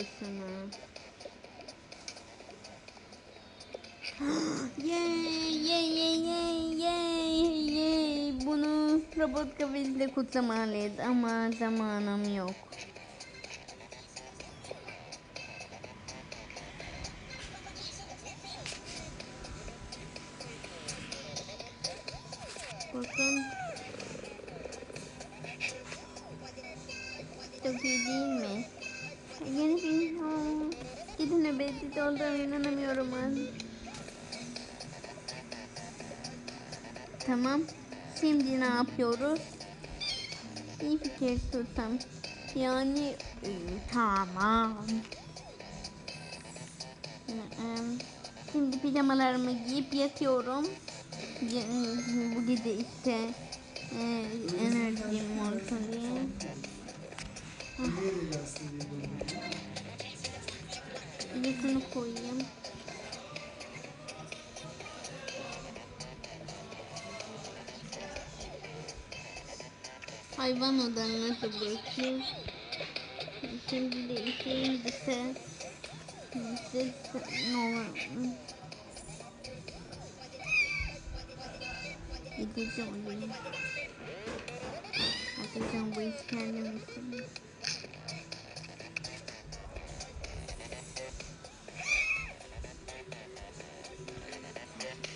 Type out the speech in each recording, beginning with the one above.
Kutusuna. Yay yay yay yay yay yay. Bunu robot kafesinde kutlamalıyız ama zamanım yok. Bakın. Çok iyi değil mi? Yeni bir Aa, Gidin nöbetli olduğuna inanamıyorum ben. Tamam. Şimdi ne yapıyoruz? İyi fikir tutsam. Yani e, tamam. Ee, Şimdi pijamalarımı giyip yatıyorum. Bu gece işte e, enerjim olsun diye. Yüzünü koyayım. Hayvan odanına da bırakıyor. Şimdi de işleyin bize. Bize ne olur. Gideceğim oraya. Arkadaşlar bu iş kendimiz.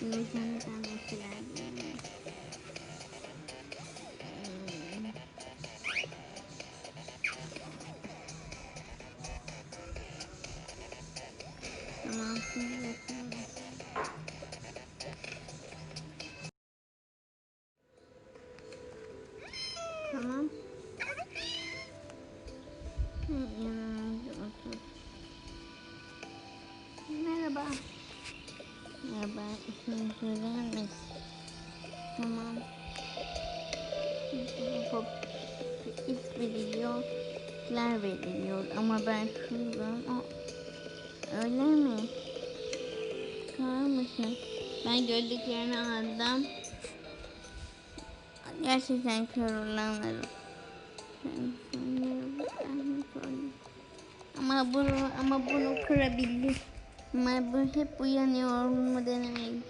Sarung 来 Söyler misin? Tamam. Hop. İlk. Kler veriliyor. Ama ben. Aa, öyle mi? Çıkar mısın? Ben gördüklerini aldım. Gerçekten kör olanları. Ama bunu ama bunu kırabilir. Ama bu hep uyanıyor mu denemeyiz.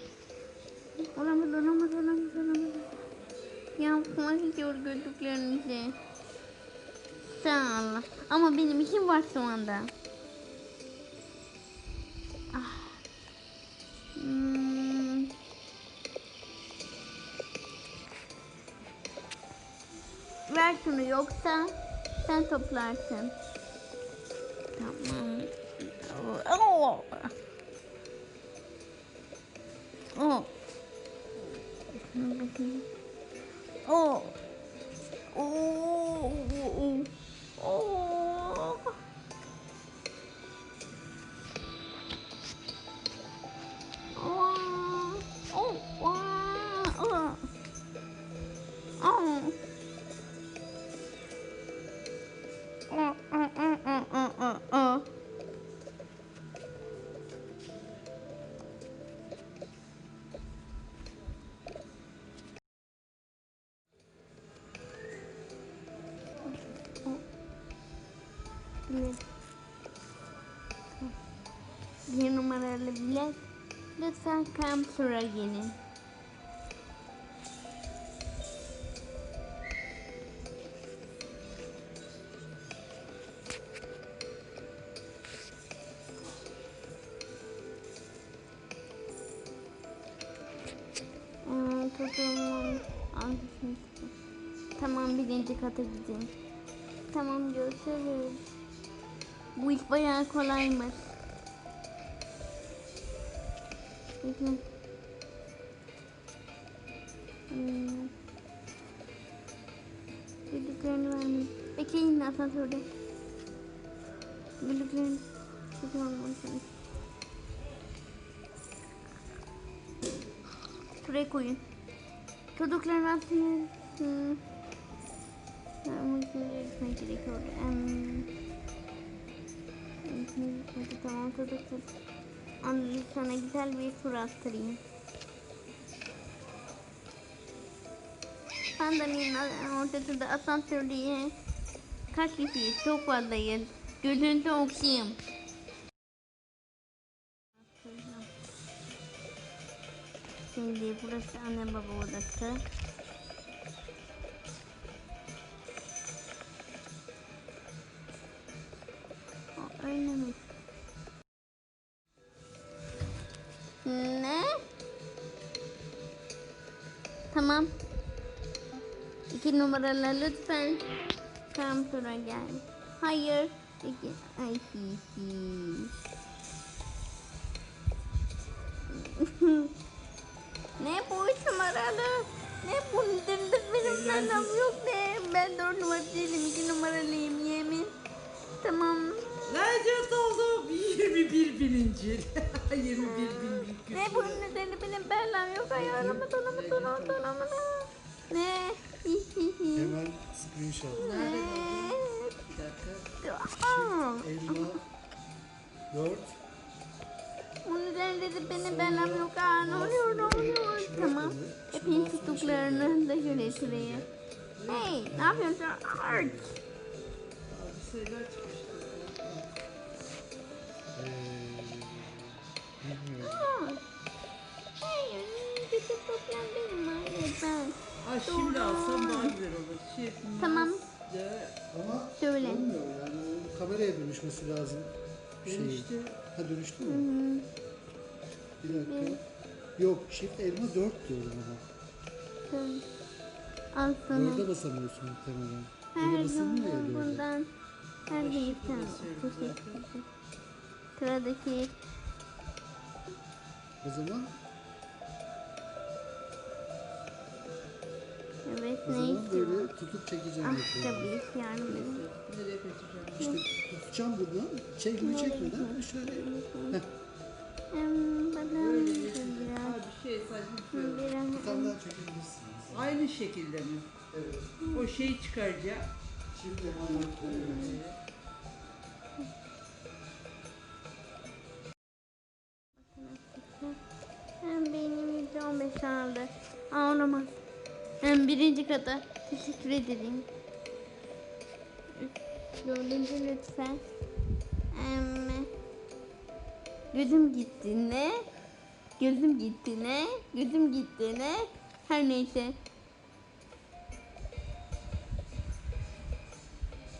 Olamaz olamaz olamaz olamaz. Yapmak istiyor gördüklerinizi. Sağ ol. Ama benim işim var şu anda. Ah. Hmm. Ver şunu yoksa sen toplarsın. Tamam. Oh. Oh. 哦 Bilet. Bir numaralı bilet. Lütfen kampüre gelin. Tamam birinci kata gidin. Tamam görüşürüz. Bu iş bayağı kolaymış. Hmm. Bildiklerini vermeyin. Bekleyin asansörde. Bildiklerini kötü olmasın. Şuraya koyun. Çocukların aslında hmm. Ama şimdi gitmek hadi tamam çocuklar. Anne sana güzel bir tur attırayım. Pandeminin ortasında asansör diye Kaç kişiyiz? Çok fazlayız. Gözünüzü okuyayım. Şimdi burası anne baba odası. Tamam. İki numaralı lütfen. Tam sonra gel. Hayır. İki. Ay hi hi. ne bu üç numaralı? Ne bu nedir benim anlam yok ne? Ben dört numara değilim. iki numaralıyım yemin. Tamam. Nerede oldu? 21 bininci. 21 bin bir Ne bu nedir benim bellam yok. Ayağımı dolamı dolamı dolamı. Ne? Hemen screenshot. Ne? Bir dakika. Elma 4. Onun üzerinde de benim belam yok. Aa, ne oluyor ne oluyor? Tamam. Hepin tutuklarını da şöyle şuraya. Hey ne yapıyorsun? Ark. Abi sayılar çıkmıştı. Ay şimdi alsam daha güzel olur. Şey, Tamam. de Ama Söyle. olmuyor yani o kameraya dönüşmesi lazım. Şey. dönüştü. Ha dönüştü mü? hı. Bir dakika. Yok çift elma 4 diyorum ama. Söyle. Al sana. 4'e basamıyorsun muhtemelen. Böyle Her basılmıyor ya zaman 4'e. bundan her bir tane. Teşekkür ederim. Sıradaki O zaman evet o ne zaman istiyor? böyle tutup çekeceğim Ah tabii kaçacağım? İşte tutacağım buradan. Çekimi çekmeden şöyle. Heh, bana bir, biraz ha, bir şey sadece şöyle. biraz bir tane daha çekebilirsiniz. Aynı şekilde mi? Evet. O şeyi çıkaracağım. Çift elma 4 koyuyorum. Hem benim on beş aldı. Aa olamaz. Hem birinci kata. Teşekkür ederim. Dördüncü lütfen. Em, gözüm gitti ne? Gözüm gitti ne? Gözüm gitti ne? Her neyse.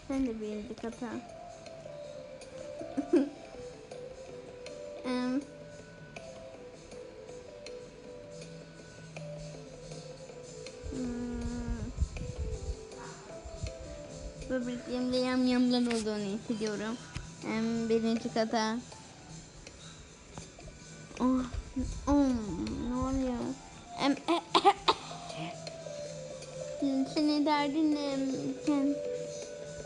Sen de birinci kata. Em, olduğunu hissediyorum. Hem birinci kata. Oh, oh, ne oluyor? Em, Senin derdin ne? Sen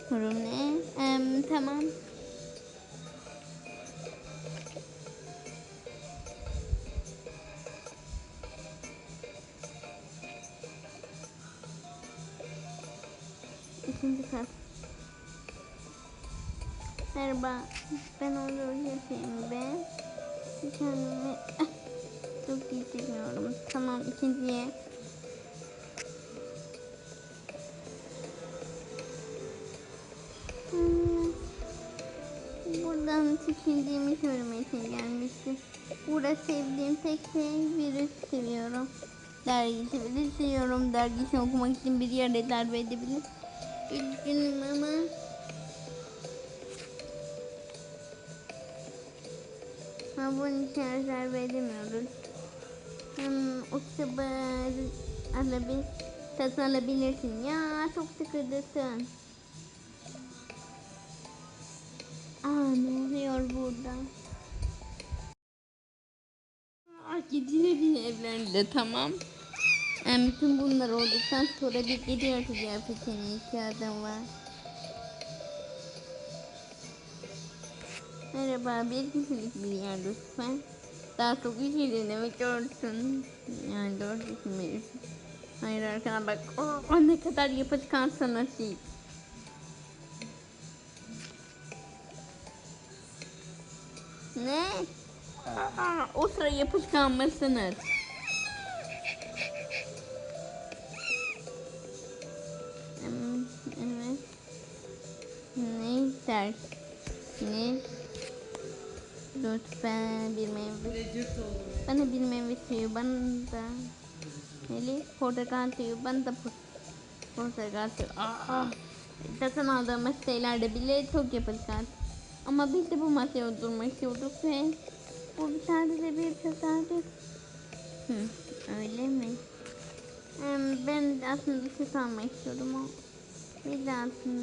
sorun ne? Em, tamam. Merhaba. Ben olur yapayım be. Kendimi çok iyi hissediyorum. Tamam ikinciye. Hmm. Buradan çekindiğimi söylemek için gelmiştim. Burada sevdiğim tek şey virüs seviyorum. Dergi virüs seviyorum. Dergisini okumak için bir yere darbe edebilir. Üzgünüm ama Ha bunun için rezerve edemiyoruz. Hmm, o kitabı alabil, satın alabilirsin. Ya çok sıkıldısın. Aa ne oluyor burada? Aa, yedilerin evlerinde tamam. Yani bütün bunlar olduktan sonra bir gece yarısı kıyafetine ihtiyacım var. Merhaba, bir kişilik bir yer lütfen. Daha çok kişiliğini mi görsün? Yani dört kişi mi? Hayır arkana bak. Oh, ne kadar yapışkan sanatçı. Ne? Aa, o sıra yapışkan mısınız? Hmm, Evet. istersiniz? Lütfen bir meyve. Bir. Bana bir meyve suyu, bana da Neli? Portakal suyu, bana da por- portakal suyu. Aa, zaten aldığımız şeylerde bile çok yapışkan. Ama biz de bu masaya oturmak istiyorduk ve bu sadece bir tesadüf. Hı, öyle mi? Ben aslında süt almak istiyordum ama bir de aslında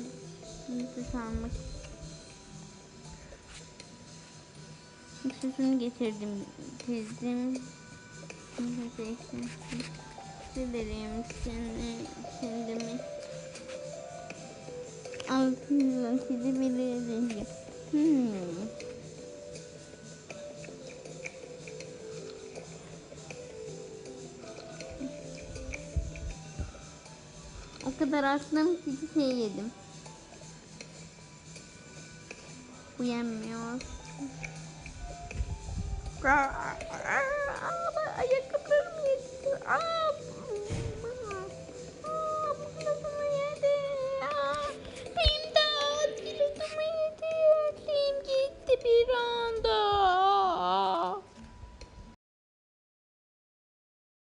süt almak Sütünü getirdim, dizdim. Ederim seni, şimdi mi? Altından sizi bilirim. Hmm. O kadar açtım ki şey yedim. Bu yenmiyor. Aa, ayakkabılarım yetti. Aa,